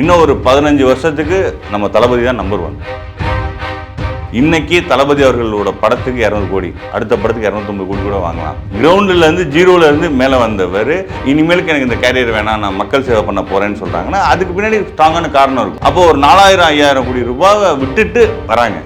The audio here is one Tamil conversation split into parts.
இன்னும் ஒரு பதினஞ்சு வருஷத்துக்கு நம்ம தளபதி தான் நம்பர் ஒன் இன்னைக்கு தளபதி அவர்களோட படத்துக்கு இரநூறு கோடி அடுத்த படத்துக்கு இரநூத்தொம்பது கோடி கூட வாங்கலாம். கிரவுண்டில் இருந்து ஜீரோல இருந்து மேலே வந்தவர் இனிமேலுக்கு எனக்கு இந்த கேரியர் வேணாம் நான் மக்கள் சேவை பண்ண போறேன்னு சொல்றாங்கன்னா அதுக்கு பின்னாடி ஸ்ட்ராங்கான காரணம் இருக்கும். அப்போ ஒரு நாலாயிரம் ஐயாயிரம் கோடி ரூபாவை விட்டுட்டு வராங்க.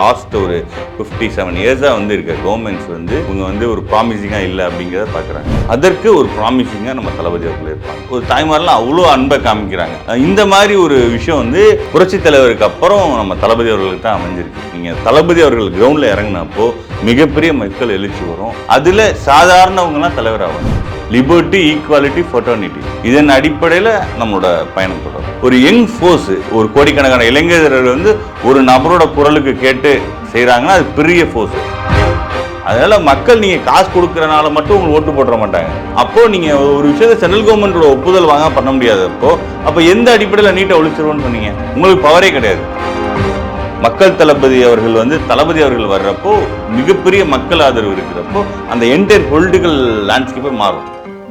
லாஸ்ட் ஒரு ஃபிஃப்டி செவன் இயர்ஸாக வந்து இருக்க கவர்மெண்ட்ஸ் வந்து இவங்க வந்து ஒரு ப்ராமிசிங்காக இல்லை அப்படிங்கிறத பார்க்குறாங்க அதற்கு ஒரு ப்ராமிசிங்காக நம்ம தளபதி அவர்கள் இருப்பாங்க. ஒரு தாய்மாரெலாம் அவ்வளோ அன்பை காமிக்கிறாங்க. இந்த மாதிரி ஒரு விஷயம் வந்து புரட்சி தலைவருக்கு அப்புறம் நம்ம தளபதி அவர்களுக்கு தான் அமைஞ்சிருக்கு. நீங்கள் தளபதி அவர்கள் கிரவுண்டில் இறங்கினப்போ மிகப்பெரிய மக்கள் எழுச்சி வரும். அதில் சாதாரணவங்களாம் தலைவர் ஆவாங்க லிபர்ட்டி ஈக்குவாலிட்டி ஃபோட்டோனிட்டி இதன் அடிப்படையில் நம்மளோட பயணம் தொடரும். ஒரு யங் ஃபோர்ஸ் ஒரு கோடிக்கணக்கான இளைஞர்கள் வந்து ஒரு நபரோட குரலுக்கு கேட்டு செய்கிறாங்கன்னா அது பெரிய ஃபோர்ஸ் அதனால் மக்கள் நீங்கள் காசு கொடுக்குறனால மட்டும் உங்களுக்கு ஓட்டு போட்டுற மாட்டாங்க. அப்போ நீங்கள் ஒரு விஷயத்த சென்ட்ரல் கவர்மெண்ட்டோட ஒப்புதல் வாங்க பண்ண முடியாது அப்போ. அப்போ எந்த அடிப்படையில் நீட்டை ஒழிச்சிருவோன்னு சொன்னீங்க? உங்களுக்கு பவரே கிடையாது. மக்கள் தளபதி அவர்கள் வந்து தளபதி அவர்கள் வர்றப்போ மிகப்பெரிய மக்கள் ஆதரவு இருக்கிறப்போ அந்த என்டையர் பொலிட்டிக்கல் லேண்ட்ஸ்கேப்பே மாறும்.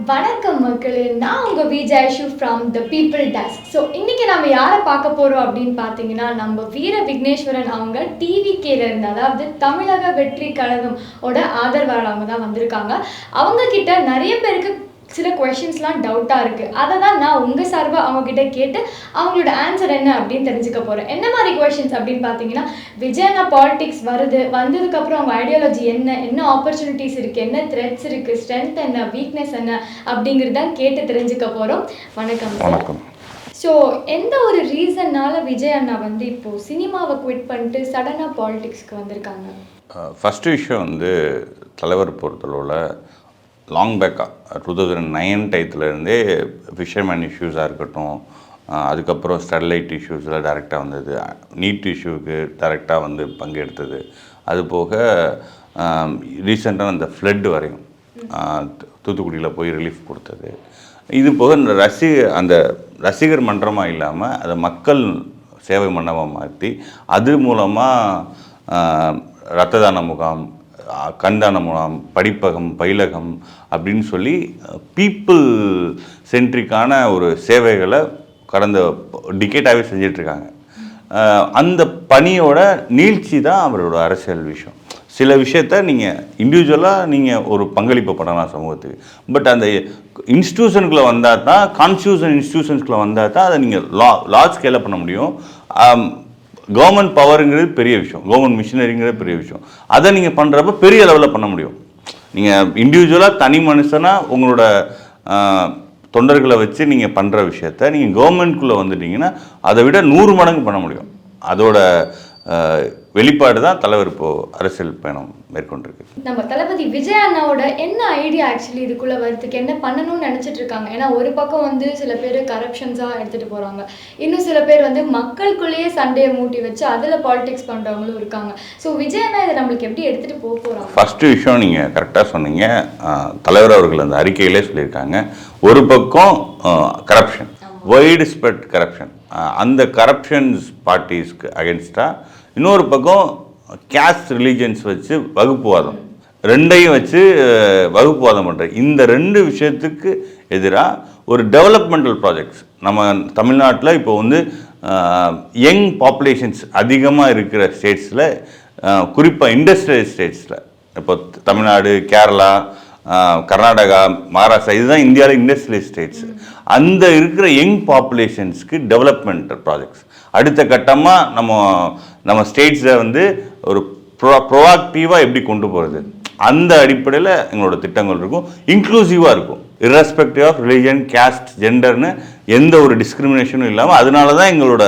வணக்கம் மக்களே. நான் உங்கள் Vijay shoe from the people desk so இன்றைக்கி நம்ம யாரை பார்க்க போகிறோம் அப்படின்னு பார்த்தீங்கன்னா நம்ம வீர விக்னேஸ்வரன் அவங்க டிவி கேல இருந்து அதாவது தமிழக வெற்றி கழகம் ஓட ஆதரவாளவங்க தான் வந்திருக்காங்க. அவங்க கிட்ட நிறைய பேருக்கு சில கொஷின்ஸ்லாம் டவுட்டாக இருக்குது அதை தான் நான் உங்கள் சார்பாக அவங்கக்கிட்ட கேட்டு அவங்களோட ஆன்சர் என்ன அப்படின்னு தெரிஞ்சுக்க போகிறேன் என்ன மாதிரி கொஷின்ஸ் அப்படின்னு பார்த்தீங்கன்னா விஜயனா பாலிடிக்ஸ் வருது. வந்ததுக்கப்புறம் அவங்க ஐடியாலஜி என்ன? என்ன ஆப்பர்ச்சுனிட்டிஸ் இருக்குது என்ன த்ரெட்ஸ் இருக்குது ஸ்ட்ரென்த் என்ன? வீக்னஸ் என்ன? அப்படிங்கிறது தான் கேட்டு தெரிஞ்சுக்க போகிறோம் வணக்கம். வணக்கம். ஸோ எந்த ஒரு ரீசன்னால விஜய் அண்ணா வந்து இப்போது சினிமாவை குவிட் பண்ணிட்டு சடனாக பாலிடிக்ஸ்க்கு வந்திருக்காங்க? ஃபஸ்ட்டு விஷயம் வந்து தலைவர் பொறுத்தளவில் லாங் பேக்காக டூ தௌசண்ட் நைன் டயத்துலேருந்தே ஃபிஷர்மேன் இஷ்யூஸாக இருக்கட்டும் அஹ் அதுக்கப்புறம் ஸ்டெர்லைட் இஷ்யூஸில் டைரெக்டாக வந்தது. நீட் இஷ்யூக்கு டைரெக்டாக வந்து பங்கெடுத்தது. அது போக ரீசெண்டாக அந்த ஃப்ளட் வரையும் அஹ் தூத்துக்குடியில் போய் ரிலீஃப் கொடுத்தது. இது போக இந்த ரசி அந்த ரசிகர் மன்றமாக இல்லாமல் அதை மக்கள் சேவை மண்டபமாக மாற்றி அது மூலமாக ரத்த தான முகாம் கண்தான முகாம் படிப்பகம் பயிலகம் அப்படின்னு சொல்லி பீப்புள் சென்ட்ரிக்கான ஒரு சேவைகளை கடந்த டிக்கெட்டாகவே செஞ்சிட்ருக்காங்க. அந்த பணியோட நீழ்ச்சி தான் அவரோட அரசியல் விஷயம். சில விஷயத்த நீங்கள் இண்டிவிஜுவலாக நீங்கள் ஒரு பங்களிப்பு பண்ணலாம் சமூகத்துக்கு. பட் அந்த இன்ஸ்டியூஷனுக்குள்ளே வந்தால் தான் கான்ஸ்டியூஷன் இன்ஸ்டியூஷன்ஸ்குள்ளே வந்தால் தான் அதை நீங்கள் லா லார்ஜ் ஸ்கேலில் பண்ண முடியும். கவர்மெண்ட் பவருங்கிறது பெரிய விஷயம். கவர்மெண்ட் மிஷினரிங்கிறது பெரிய விஷயம். அதை நீங்கள் பண்ணுறப்ப பெரிய லெவலில் பண்ண முடியும். நீங்கள் இண்டிவிஜுவலாக தனி மனுஷனாக உங்களோட தொண்டர்களை வச்சு நீங்கள் பண்ணுற விஷயத்த நீங்கள் கவர்மெண்ட்குள்ளே வந்துட்டீங்கன்னா அதை விட நூறு மடங்கு பண்ண முடியும். அதோட வெளிப்பாடு தான் தலைவர் இப்போது அரசியல் பயணம் மேற்கொண்டிருக்கு. நம்ம தளபதி விஜய் அண்ணாவோட என்ன ஐடியா ஆக்சுவலி இதுக்குள்ள வரதுக்கு என்ன பண்ணணும்னு நினைச்சிட்டு இருக்காங்க? ஏன்னா ஒரு பக்கம் வந்து சில பேர் கரப்ஷன்ஸா எடுத்துட்டு போறாங்க. இன்னும் சில பேர் வந்து மக்களுக்குள்ளேயே சண்டையை மூட்டி வச்சு அதுல பாலிடிக்ஸ் பண்றவங்களும் இருக்காங்க. ஸோ விஜய் அண்ணா இதை நம்மளுக்கு எப்படி எடுத்துட்டு போக போறாங்க? ஃபஸ்ட்டு விஷயம் நீங்கள் கரெக்டாக சொன்னீங்க. தலைவர் அவர்கள் அந்த அறிக்கையிலே சொல்லியிருக்காங்க. ஒரு பக்கம் கரப்ஷன் வைடு ஸ்ப்ரெட் கரப்ஷன் அந்த கரப்ஷன்ஸ் பார்ட்டிஸ்க்கு அகென்ஸ்டாக இன்னொரு பக்கம் கேஸ்ட் ரிலீஜன்ஸ் வச்சு வகுப்புவாதம். ரெண்டையும் வச்சு வகுப்புவாதம் பண்ணுற இந்த ரெண்டு விஷயத்துக்கு எதிராக ஒரு டெவலப்மெண்டல் ப்ராஜெக்ட்ஸ் நம்ம தமிழ்நாட்டில் இப்போ வந்து யங் பாப்புலேஷன்ஸ் அதிகமாக இருக்கிற ஸ்டேட்ஸில் குறிப்பாக இண்டஸ்ட்ரியல் ஸ்டேட்ஸில் இப்போ தமிழ்நாடு கேரளா கர்நாடகா மகாராஷ்டிரா இதுதான் இந்தியாவில் இண்டஸ்ட்ரியல் ஸ்டேட்ஸ் அந்த இருக்கிற யங் பாப்புலேஷன்ஸ்க்கு டெவலப்மெண்ட் ப்ராஜெக்ட்ஸ் அடுத்த கட்டமாக நம்ம நம்ம ஸ்டேட்ஸை வந்து ஒரு ப்ரோ ப்ரோஆக்டிவாக எப்படி கொண்டு போகிறது அந்த அடிப்படையில் எங்களோட திட்டங்கள் இருக்கும். இன்க்ளூசிவாக இருக்கும். இரஸ்பெக்டிவ் ஆஃப் ரிலிஜன் கேஸ்ட் ஜெண்டர்னு எந்த ஒரு டிஸ்கிரிமினேஷனும் இல்லாமல் அதனால தான் எங்களோட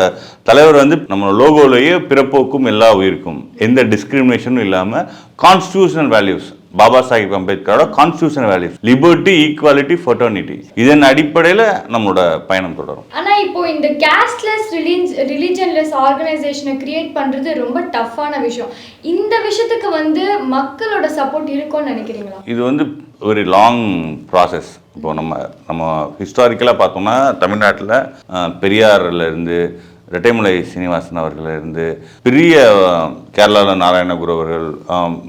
தலைவர் வந்து நம்ம லோகோலேயே பிறப்போக்கும் எல்லா உயிருக்கும். எந்த டிஸ்கிரிமினேஷனும் இல்லாமல் constitutional values Baba Sahib அம்பேத்கரோட constitutional values liberty equality fraternity இதன் அடிப்படையில் நம்மளோட பயணம் தொடரும். ஆனா இப்போ இந்த கேஸ்ட்லெஸ் ரிலீஜ் ரிலீஜன்லெஸ் ஆர்கனைசேஷனை கிரியேட் பண்றது ரொம்ப டஃப்பான விஷயம். இந்த விஷயத்துக்கு வந்து மக்களோட சப்போர்ட் இருக்கும்னு நினைக்கிறீங்களா? இது வந்து ஒரு லாங் ப்ராசஸ் இப்போ நம்ம நம்ம ஹிஸ்டாரிக்கலாக பார்த்தோம்னா தமிழ்நாட்டில் பெரியார்ல இருந்து ரெட்டைமலை சீனிவாசன் அவர்கள் இருந்து பெரிய கேரளாவில் நாராயணகுரு அவர்கள்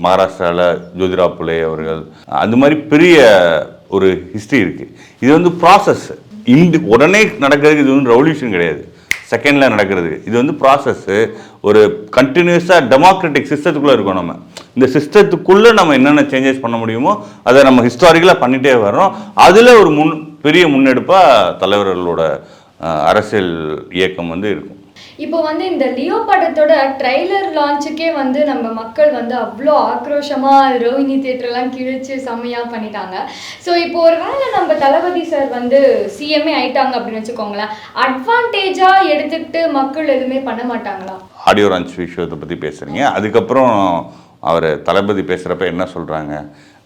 மகாராஷ்டிராவில் ஜோதிரா புலே அவர்கள் அந்த மாதிரி பெரிய ஒரு ஹிஸ்ட்ரி இருக்குது இது வந்து ப்ராசஸ் இந்த உடனே நடக்கிறதுக்கு இது வந்து ரெவல்யூஷன் கிடையாது. செகண்டில் நடக்கிறது. இது வந்து ப்ராசஸ்ஸு ஒரு கண்டினியூஸாக டெமோக்ராட்டிக் சிஸ்டத்துக்குள்ளே இருக்கோம் நம்ம. இந்த சிஸ்டத்துக்குள்ளே நம்ம என்னென்ன சேஞ்சஸ் பண்ண முடியுமோ அதை நம்ம ஹிஸ்டாரிக்கலாக பண்ணிகிட்டே வர்றோம். அதில் ஒரு முன் பெரிய முன்னெடுப்பாக தலைவர்களோட அரசியல் இயக்கம் வந்து இருக்கும். இப்போ வந்து இந்த லியோ படத்தோட ட்ரைலர் லான்ச்சுக்கே வந்து நம்ம மக்கள் வந்து அவ்வளோ ஆக்ரோஷமா ரோஹிணி தேட்டர்லாம் கிழிச்சு செம்மையா பண்ணிட்டாங்க. ஸோ இப்போ ஒருவேளை நம்ம தளபதி சார் வந்து சிஎம்ஏ ஆயிட்டாங்க அப்படின்னு வச்சுக்கோங்களேன் அட்வான்டேஜா எடுத்துக்கிட்டு மக்கள் எதுவுமே பண்ண மாட்டாங்களா? ஆடியோ லான்ச் விஷயத்தை பற்றி பேசுகிறீங்க அதுக்கப்புறம் அவர் தளபதி பேசுகிறப்ப என்ன சொல்கிறாங்க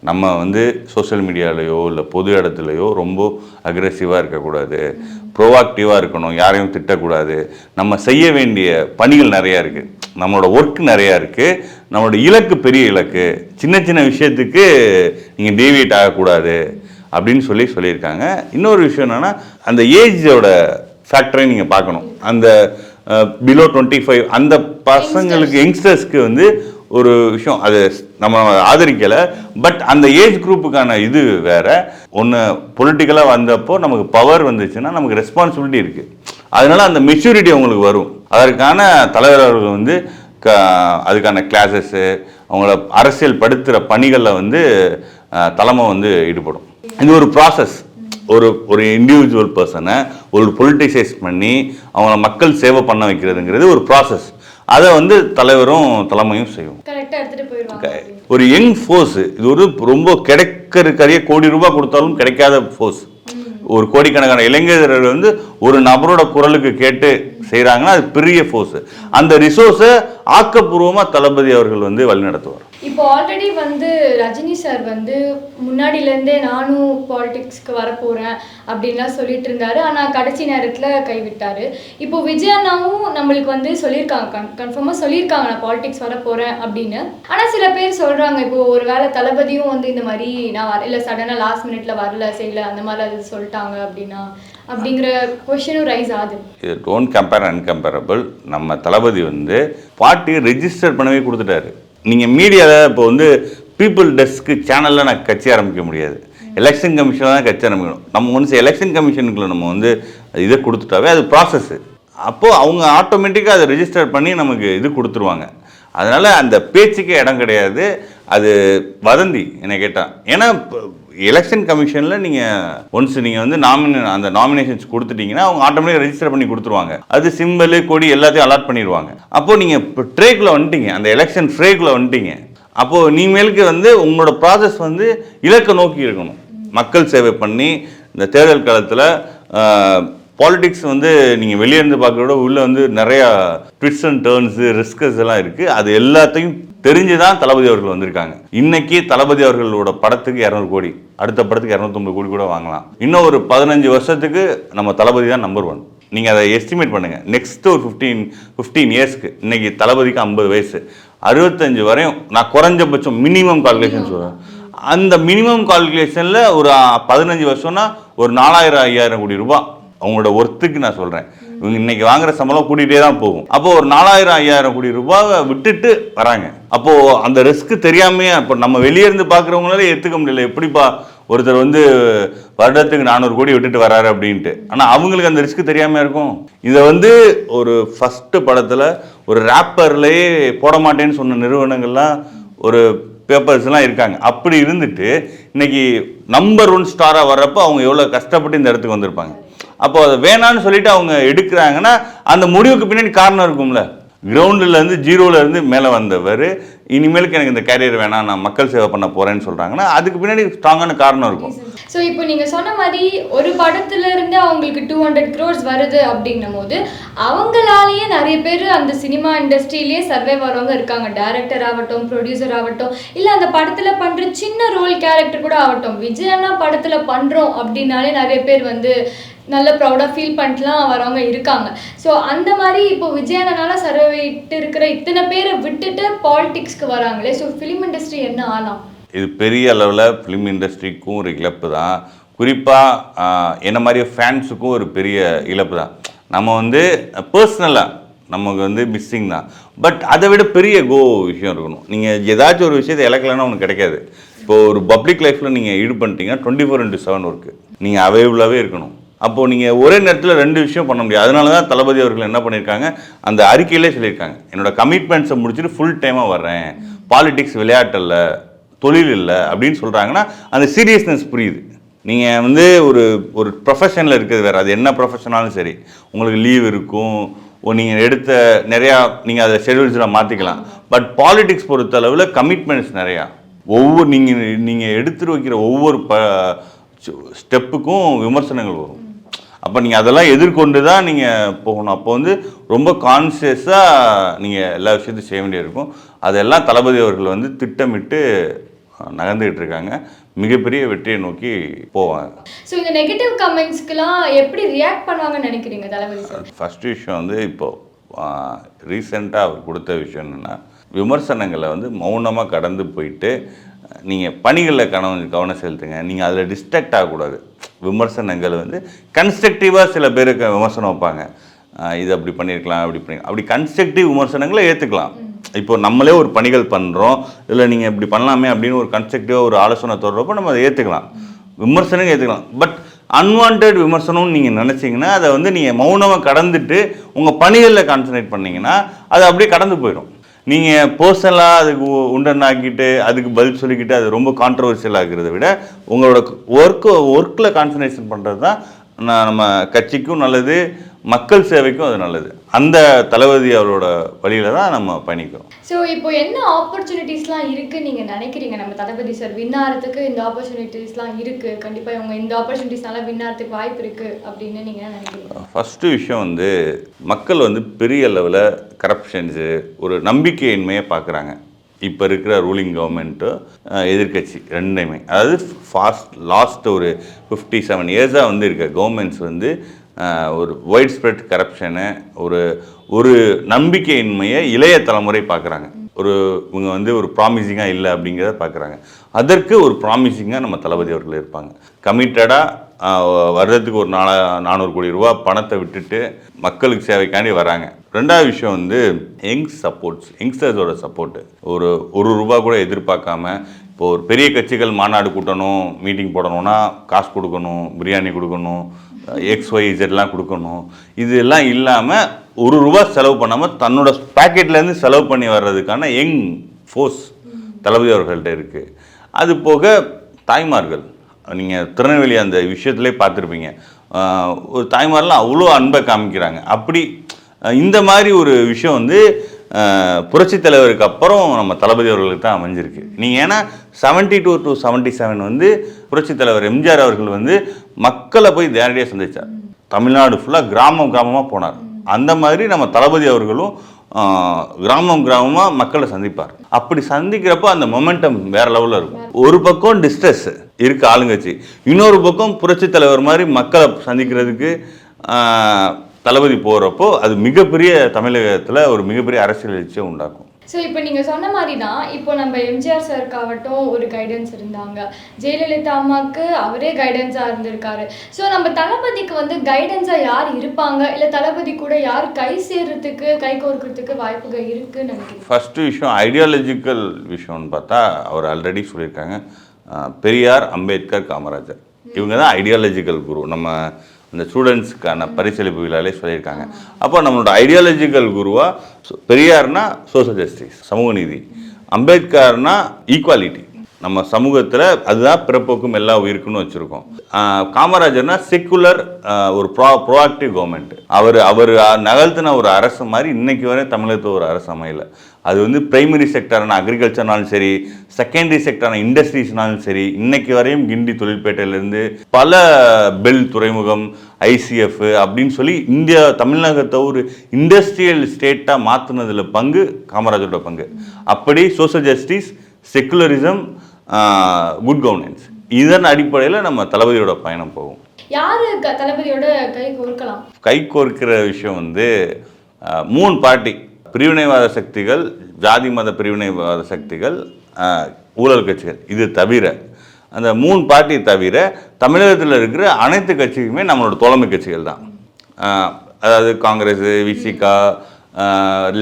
நம்ம வந்து சோஷியல் மீடியாலேயோ இல்லை பொது இடத்துலையோ ரொம்ப அக்ரெசிவாக இருக்கக்கூடாது. ப்ரோஆக்டிவாக இருக்கணும். யாரையும் திட்டக்கூடாது. நம்ம செய்ய வேண்டிய பணிகள் நிறையா இருக்குது நம்மளோட ஒர்க் நிறையா இருக்குது நம்மளோட இலக்கு பெரிய இலக்கு. சின்ன சின்ன விஷயத்துக்கு நீங்கள் டேவியேட் ஆகக்கூடாது அப்படின்னு சொல்லி சொல்லியிருக்காங்க. இன்னொரு விஷயம் என்னென்னா அந்த ஏஜோட ஃபேக்டரை நீங்கள் பார்க்கணும். அந்த பிலோ டுவெண்ட்டி ஃபைவ் அந்த பசங்களுக்கு யங்ஸ்டர்ஸ்க்கு வந்து ஒரு விஷயம் அது நம்ம ஆதரிக்கலை. பட் அந்த ஏஜ் குரூப்புக்கான இது வேற. ஒன்று பொலிட்டிக்கலாக வந்தப்போ நமக்கு பவர் வந்துச்சுன்னா நமக்கு ரெஸ்பான்சிபிலிட்டி இருக்குது அதனால அந்த மெச்சூரிட்டி அவங்களுக்கு வரும். அதற்கான தலைவர் அவர்கள் வந்து க அதுக்கான கிளாஸஸ்ஸு அவங்கள அரசியல் படுத்துகிற பணிகளில் வந்து தலைமை வந்து ஈடுபடும். இது ஒரு ப்ராசஸ் ஒரு ஒரு இண்டிவிஜுவல் பர்சனை ஒரு பொலிட்டிசைஸ் பண்ணி அவங்கள மக்கள் சேவை பண்ண வைக்கிறதுங்கிறது ஒரு ப்ராசஸ் அதை வந்து தலைவரும் தலைமையும் போயிடுவாங்க. ஒரு யங் ஃபோர்ஸ் இது ஒரு ரொம்ப கிடைக்கிறதுக்கரிய கோடி ரூபாய் கொடுத்தாலும் கிடைக்காத ஃபோர்ஸ் ஒரு கோடிக்கணக்கான இளைஞர்கள் வந்து ஒரு நபரோட குரலுக்கு கேட்டு செய்கிறாங்கன்னா அது பெரிய ஃபோர்ஸு அந்த ரிசோர்ஸை ஆக்கப்பூர்வமாக தளபதி அவர்கள் வந்து வழிநடத்துவார். இப்போ ஆல்ரெடி வந்து ரஜினி சார் வந்து முன்னாடிலேருந்தே நானும் பாலிடிக்ஸ்க்கு வரப்போகிறேன் அப்படின்லாம் சொல்லிட்டு இருந்தாரு. ஆனால் கடைசி நேரத்தில் கைவிட்டார். இப்போ விஜய் அண்ணாவும் நம்மளுக்கு வந்து சொல்லியிருக்காங்க. கன் கன்ஃபார்மாக சொல்லியிருக்காங்க நான் பாலிடிக்ஸ் வரப்போகிறேன் அப்படின்னு. ஆனால் சில பேர் சொல்கிறாங்க இப்போ ஒரு வேளை தளபதியும் வந்து இந்த மாதிரி நான் வர இல்லை சடனாக லாஸ்ட் மினிட்ல வரல செய்யல அந்த மாதிரி அது சொல்லிட்டாங்க அப்படின்னா அப்படிங்கிற கொஷனும் ரைஸ் ஆகுது. இது டோன்ட் கம்பேர் அன்கம்பேரபிள் நம்ம தளபதி வந்து பார்ட்டியை ரெஜிஸ்டர் பண்ணவே கொடுத்துட்டாரு. நீங்கள் மீடியாவில் இப்போ வந்து பீப்புள் டெஸ்க்கு சேனலில் நான் கட்சி ஆரம்பிக்க முடியாது. எலெக்ஷன் கமிஷனில் தான் கட்சி ஆரம்பிக்கணும். நம்ம ஒன்ஸ் எலெக்ஷன் கமிஷனுக்குள்ள நம்ம வந்து இதை கொடுத்துட்டாவே அது ப்ராசஸ்ஸு அப்போது அவங்க ஆட்டோமேட்டிக்காக அதை ரெஜிஸ்டர் பண்ணி நமக்கு இது கொடுத்துருவாங்க. அதனால் அந்த பேச்சுக்கே இடம் கிடையாது. அது வதந்தி என்னை கேட்டால் ஏன்னா எலெக்ஷன் கமிஷனில் நீங்கள் ஒன்ஸ் நீங்கள் வந்து நாமினே அந்த நாமினேஷன்ஸ் கொடுத்துட்டீங்கன்னா அவங்க ஆட்டோமேட்டிக் ரெஜிஸ்டர் பண்ணி கொடுத்துருவாங்க. அது சிம்பிள் கொடி எல்லாத்தையும் அலாட் பண்ணிடுவாங்க. அப்போது நீங்கள் இப்போ ட்ரேக்கில் வந்துட்டீங்க. அந்த எலெக்ஷன் ஃப்ரேக்கில் வந்துட்டீங்க. அப்போது நீங்களுக்கு வந்து உங்களோட ப்ராசஸ் வந்து இலக்கை நோக்கி இருக்கணும். மக்கள் சேவை பண்ணி இந்த தேர்தல் காலத்தில் பாலிடிக்ஸ் வந்து நீங்கள் வெளியே இருந்து பார்க்கறத விட உள்ளே வந்து நிறையா ட்விட்ஸ் அண்ட் டேர்ன்ஸு ரிஸ்கஸ் எல்லாம் இருக்குது அது எல்லாத்தையும் தெரிஞ்சு தான் தளபதி அவர்கள் வந்திருக்காங்க. இன்னைக்கு தளபதி அவர்களோட படத்துக்கு இரநூறு கோடி அடுத்த படத்துக்கு இரநூத்தொம்பது கோடி கூட வாங்கலாம். இன்னும் ஒரு பதினஞ்சு வருஷத்துக்கு நம்ம தளபதி தான் நம்பர் ஒன் நீங்கள் அதை எஸ்டிமேட் பண்ணுங்கள் நெக்ஸ்ட் ஒரு ஃபிஃப்டீன் ஃபிஃப்டீன் இயர்ஸ்க்கு இன்னைக்கு தளபதிக்கு ஐம்பது வயசு. அறுபத்தஞ்சு வரையும் நான் குறைஞ்சபட்சம் மினிமம் கால்குலேஷன் சொல்கிறேன் அந்த மினிமம் கால்குலேஷனில் ஒரு பதினஞ்சு வருஷம்னா ஒரு நாலாயிரம் ஐயாயிரம் கோடி ரூபாய். அவங்களோட ஒர்த்துக்கு நான் சொல்கிறேன் இவங்க இன்னைக்கு வாங்குற சம்பளம் கூட்டிகிட்டே தான் போகும். அப்போ ஒரு நாலாயிரம் ஐயாயிரம் கோடி ரூபாவை விட்டுட்டு வராங்க. அப்போது அந்த ரிஸ்க் தெரியாமையே இப்போ நம்ம வெளியே இருந்து பார்க்குறவங்களால ஏற்றுக்க முடியல. எப்படிப்பா ஒருத்தர் வந்து வருடத்துக்கு நானூறு கோடி விட்டுட்டு வராரு அப்படின்ட்டு. ஆனால் அவங்களுக்கு அந்த ரிஸ்க் தெரியாமல் இருக்கும். இதை வந்து ஒரு ஃபஸ்ட்டு படத்தில் ஒரு ரேப்பர்லேயே போட மாட்டேன்னு சொன்ன நிறுவனங்கள்லாம் ஒரு பேப்பர்ஸ்லாம் இருக்காங்க. அப்படி இருந்துட்டு இன்னைக்கு நம்பர் ஒன் ஸ்டாராக வர்றப்போ அவங்க எவ்வளோ கஷ்டப்பட்டு இந்த இடத்துக்கு வந்திருப்பாங்க. அப்போ அதை வேணான்னு சொல்லிட்டு அவங்க எடுக்கிறாங்கன்னா அந்த முடிவுக்கு பின்னாடி காரணம் இருக்கும்ல. கிரவுண்டில் ஜீரோலேருந்து மேலே வந்தவர் இனிமேலுக்கு எனக்கு இந்த கேரியர் வேணாம் நான் மக்கள் சேவை பண்ண போகிறேன்னு சொல்கிறாங்கன்னா அதுக்கு பின்னாடி ஸ்ட்ராங்கான காரணம் இருக்கும். ஸோ இப்போ நீங்கள் சொன்ன மாதிரி ஒரு படத்துலேருந்து அவங்களுக்கு டூ ஹண்ட்ரட் க்ரோர்ஸ் வருது அப்படின்னும் போது அவங்களாலேயே நிறைய பேர் அந்த சினிமா இண்டஸ்ட்ரியிலேயே சர்வே வரவங்க இருக்காங்க. டேரக்டர் ஆகட்டும் ப்ரொடியூசர் ஆகட்டும் இல்லை அந்த படத்தில் பண்ணுற சின்ன ரோல் கேரக்டர் கூட ஆகட்டும். விஜய் படத்தில் பண்ணுறோம் அப்படின்னாலே நிறைய பேர் வந்து நல்ல ப்ரௌடாக ஃபீல் பண்ணிட்டுலாம் வரவங்க இருக்காங்க. ஸோ அந்த மாதிரி இப்போ விஜயானனால சர்வைட்டு இருக்கிற இத்தனை பேரை விட்டுட்டு பாலிடிக்ஸ்க்கு வராங்களே. ஸோ ஃபிலிம் இண்டஸ்ட்ரி என்ன ஆனால் இது பெரிய அளவில் ஃபிலிம் இண்டஸ்ட்ரிக்கும் ஒரு இழப்பு தான். குறிப்பாக என்ன மாதிரி ஃபேன்ஸுக்கும் ஒரு பெரிய இழப்பு தான். நம்ம வந்து பர்சனலாக நமக்கு வந்து மிஸ்ஸிங் தான். பட் அதை விட பெரிய கோ விஷயம் இருக்கணும். நீங்கள் ஏதாச்சும் ஒரு விஷயத்தை இழக்கலைன்னா ஒன்று கிடைக்காது. இப்போ ஒரு பப்ளிக் லைஃப்பில் நீங்கள் ஈடுபண்ட்டீங்கன்னா twenty four into seven work நீங்கள் அவைலபிளாகவே இருக்கணும். அப்போது நீங்கள் ஒரே நேரத்தில் ரெண்டு விஷயம் பண்ண முடியாது. அதனால தான் தளபதி அவர்கள் என்ன பண்ணியிருக்காங்க அந்த அறிக்கையிலே சொல்லியிருக்காங்க. என்னோடய கமிட்மெண்ட்ஸை முடிச்சுட்டு ஃபுல் டைமாக வர்றேன். பாலிடிக்ஸ் விளையாட்டில் தொழில் இல்லை அப்படின்னு சொல்கிறாங்கன்னா அந்த சீரியஸ்னஸ் புரியுது. நீங்கள் வந்து ஒரு ஒரு ப்ரொஃபஷனில் இருக்கிறது வேறு. அது என்ன ப்ரொஃபஷனாலும் சரி. உங்களுக்கு லீவ் இருக்கும். நீங்கள் எடுத்த நிறையா நீங்கள் அதை ஷெடியூல்ஸில் மாற்றிக்கலாம் பட் பாலிடிக்ஸ் பொறுத்த அளவில் கமிட்மெண்ட்ஸ் நிறையா. ஒவ்வொரு நீங்கள் நீங்கள் எடுத்துட்டு வைக்கிற ஒவ்வொரு ப ஸ்டெப்புக்கும் விமர்சனங்கள் வரும். அப்போ நீங்கள் அதெல்லாம் எதிர்கொண்டு தான் நீங்கள் போகணும். அப்போ வந்து ரொம்ப கான்சியஸாக நீங்கள் எல்லா விஷயத்தையும் செய்ய வேண்டியிருக்கும். அதெல்லாம் தளபதி அவர்கள் வந்து திட்டமிட்டு நகர்ந்துகிட்டு இருக்காங்க. மிகப்பெரிய வெற்றியை நோக்கி போவாங்க. ஸோ இந்த நெகட்டிவ் கமெண்ட்ஸ்க்குலாம் எப்படி ரியாக்ட் பண்ணுவாங்கன்னு நினைக்கிறீங்க தளபதி ஃபஸ்ட்டு விஷயம் வந்து இப்போது ரீசெண்டாக அவர் கொடுத்த விஷயம் என்னென்னா விமர்சனங்களை வந்து மௌனமாக கடந்து போயிட்டு நீங்கள் பணிகளில் கவனம் கவனம் செலுத்துங்க. நீங்கள் அதில் டிஸ்ட்ராக்ட் ஆகக்கூடாது. விமர்சனங்கள் வந்து கன்ஸ்ட்ரக்டிவாக சில பேருக்கு விமர்சனம் வைப்பாங்க. இது அப்படி பண்ணியிருக்கலாம் அப்படி பண்ணி அப்படி கன்ஸ்ட்ரக்டிவ் விமர்சனங்களை ஏற்றுக்கலாம் இப்போ நம்மளே ஒரு பணிகள் பண்ணுறோம் இல்லை நீங்கள் இப்படி பண்ணலாமே அப்படின்னு ஒரு கன்ஸ்ட்ரக்டிவாக ஒரு ஆலோசனை தொடர்றப்போ நம்ம அதை ஏற்றுக்கலாம் விமர்சனம் ஏற்றுக்கலாம் பட் அன்வான்ட் விமர்சனம்னு நீங்கள் நினச்சிங்கன்னா அதை வந்து நீங்கள் மௌனமாக கடந்துட்டு உங்கள் பணிகளில் கான்சன்ட்ரேட் பண்ணீங்கன்னா அது அப்படியே கடந்து போயிடும். நீங்கள் பர்சனலாக அதுக்கு உ- உண்டனாக்கிட்டு அதுக்கு பதில் சொல்லிக்கிட்டு அது ரொம்ப கான்ட்ரவர்சியல் ஆகிறத விட உங்களோட ஒர்க்கு ஒர்க்கில் கான்சன்ட்ரேஷன் பண்ணுறது தான் நான் நம்ம கட்சிக்கும் நல்லது மக்கள் சேவைக்கும் அது நல்லது. அந்த தளபதி அவரோட வழியில தான் நம்ம பயணிக்கிறோம். ஸோ இப்போ என்ன ஆப்பர்ச்சுனிட்டிஸ்லாம் இருக்கு நீங்க நினைக்கிறீங்க? நம்ம தளபதி சார் வின் ஆகிறதுக்கு இந்த ஆப்பர்ச்சுனிட்டிஸ்லாம் இருக்கு. கண்டிப்பா இவங்க இந்த ஆப்பர்ச்சுனிட்டிஸ்னால வின் ஆகிறதுக்கு வாய்ப்பு இருக்கு அப்படின்னு நீங்க என்ன நினைக்கிறீங்க? ஃபஸ்ட்டு விஷயம் வந்து மக்கள் வந்து பெரிய லெவலில் கரப்ஷன்ஸு ஒரு நம்பிக்கையின்மையை பார்க்குறாங்க. இப்போ இருக்கிற ரூலிங் கவர்மெண்ட்டு எதிர்க்கட்சி ரெண்டுமே. அதாவது ஃபாஸ்ட் லாஸ்ட் ஒரு ஃபிஃப்டி செவன் இயர்ஸாக வந்து இருக்க கவர்மெண்ட்ஸ் வந்து ஒரு ஒயிட் ஸ்ப்ரெட் கரப்ஷனு ஒரு ஒரு நம்பிக்கையின்மையை இளைய தலைமுறை பார்க்குறாங்க. ஒரு இவங்க வந்து ஒரு ப்ராமிசிங்காக இல்லை அப்படிங்கிறத பார்க்குறாங்க. அதற்கு ஒரு ப்ராமிசிங்காக நம்ம தளபதி அவர்கள் இருப்பாங்க. கமிட்டடாக வருடத்துக்கு ஒரு நாலா நானூறு கோடி ரூபா பணத்தை விட்டுட்டு மக்களுக்கு சேவைக்காண்டி வராங்க. ரெண்டாவது விஷயம் வந்து யங் சப்போர்ட்ஸ் யங்ஸ்டர்ஸோட சப்போர்ட்டு ஒரு ஒரு ரூபா கூட எதிர்பார்க்காம இப்போ ஒரு பெரிய கட்சிகள் மாநாடு கூட்டணும் மீட்டிங் போடணும்னா காசு கொடுக்கணும் பிரியாணி கொடுக்கணும் எக்ஸ் ஒய் இசட்லாம் கொடுக்கணும். இதெல்லாம் இல்லாமல் ஒரு ரூபா செலவு பண்ணாமல் தன்னோட பேக்கெட்லேருந்து செலவு பண்ணி வர்றதுக்கான யங் ஃபோர்ஸ் தளபதி அவர்கள்ட்ட இருக்குது அது போக தாய்மார்கள் நீங்கள் திருநெல்வேலி அந்த விஷயத்துலேயே பார்த்துருப்பீங்க. ஒரு தாய்மாரெலாம் அவ்வளோ அன்பை காமிக்கிறாங்க. அப்படி இந்த மாதிரி ஒரு விஷயம் வந்து புரட்சி தலைவருக்கு அப்புறம் நம்ம தளபதி அவர்களுக்கு தான் அமைஞ்சிருக்கு. நீங்கள் ஏன்னா seventy two to seventy seven வந்து புரட்சித் தலைவர் எம்ஜிஆர் அவர்கள் வந்து மக்களை போய் நேரடியாக சந்திச்சார். தமிழ்நாடு ஃபுல்லாக கிராமம் கிராமமாக போனார். அந்த மாதிரி நம்ம தளபதி அவர்களும் கிராமம் கிராமமாக மக்களை சந்திப்பார். அப்படி சந்திக்கிறப்போ அந்த மொமெண்டம் வேற லெவலில் இருக்கும். ஒரு பக்கம் டிஸ்ட்ரெஸ் இருக்குது ஆளுங்கட்சி. இன்னொரு பக்கம் புரட்சி தலைவர் மாதிரி மக்களை சந்திக்கிறதுக்கு தளபதி போகிறப்போ அது மிகப்பெரிய தமிழகத்தில் ஒரு மிகப்பெரிய அரசியல் எழுச்சியை உண்டாக்கும். ஸோ இப்போ நீங்கள் சொன்ன மாதிரி தான் இப்போ நம்ம எம்ஜிஆர் சாருக்காகட்டும் ஒரு கைடன்ஸ் இருந்தாங்க. ஜெயலலிதா அம்மாவுக்கு அவரே கைடன்ஸாக இருந்திருக்காரு. ஸோ நம்ம தளபதிக்கு வந்து கைடன்ஸாக யார் இருப்பாங்க? இல்லை தளபதி கூட யார் கை சேர்றதுக்கு கை கோர்க்கறதுக்கு வாய்ப்புகள் இருக்குன்னு நினைக்கிறேன் ஃபஸ்ட்டு விஷயம் ஐடியாலஜிக்கல் விஷயம்னு பார்த்தா அவர் ஆல்ரெடி சொல்லியிருக்காங்க. பெரியார் அம்பேத்கர் காமராஜர். இவங்க தான் ஐடியாலஜிக்கல் குரு. நம்ம அந்த ஸ்டூடெண்ட்ஸ்க்கான பரிசளிப்பு விழாலே சொல்லியிருக்காங்க. அப்போ நம்மளோட ஐடியாலஜிக்கல் குருவாக பெரியார்னா சோசியல் ஜஸ்டிஸ் சமூக நீதி. அம்பேத்கர்னா ஈக்குவாலிட்டி நம்ம சமூகத்தில் அதுதான் பிறப்போக்கும் எல்லா உயிருக்குன்னு வச்சுருக்கோம். காமராஜர்னா செக்குலர் ஒரு ப்ரா ப்ரோஆக்டிவ் கவர்மெண்ட் அவர் அவர் நகர்த்தின ஒரு அரசு மாதிரி இன்னைக்கு வரை தமிழகத்தில் ஒரு அரசு அமையல. அது வந்து பிரைமரி செக்டரான அக்ரிகல்ச்சர்னாலும் சரி செகண்டரி செக்டரான இண்டஸ்ட்ரீஸ்னாலும் சரி இன்னைக்கு வரையும் கிண்டி தொழிற்பேட்டையிலேருந்து பல பெல் துறைமுகம் ஐசிஎஃப் அப்படின்னு சொல்லி இந்தியா தமிழகத்தை ஒரு இண்டஸ்ட்ரியல் ஸ்டேட்டாக மாற்றினதில் பங்கு காமராஜரோட பங்கு. அப்படி social justice secularism good governance இதன் அடிப்படையில் நம்ம தளபதியோட பயணம் போகும் யாரு தளபதியோட கை கோர்க்கலாம்? கை கோர்க்கிற விஷயம் வந்து மூணு பார்ட்டி பிரிவினைவாத சக்திகள் ஜாதி மத பிரிவினைவாத சக்திகள் ஊழல் கட்சிகள். இது தவிர அந்த மூணு பார்ட்டி தவிர தமிழகத்தில் இருக்கிற அனைத்து கட்சிகளுமே நம்மளோட தோழமை கட்சிகள் தான். அதாவது காங்கிரஸ் விசிகா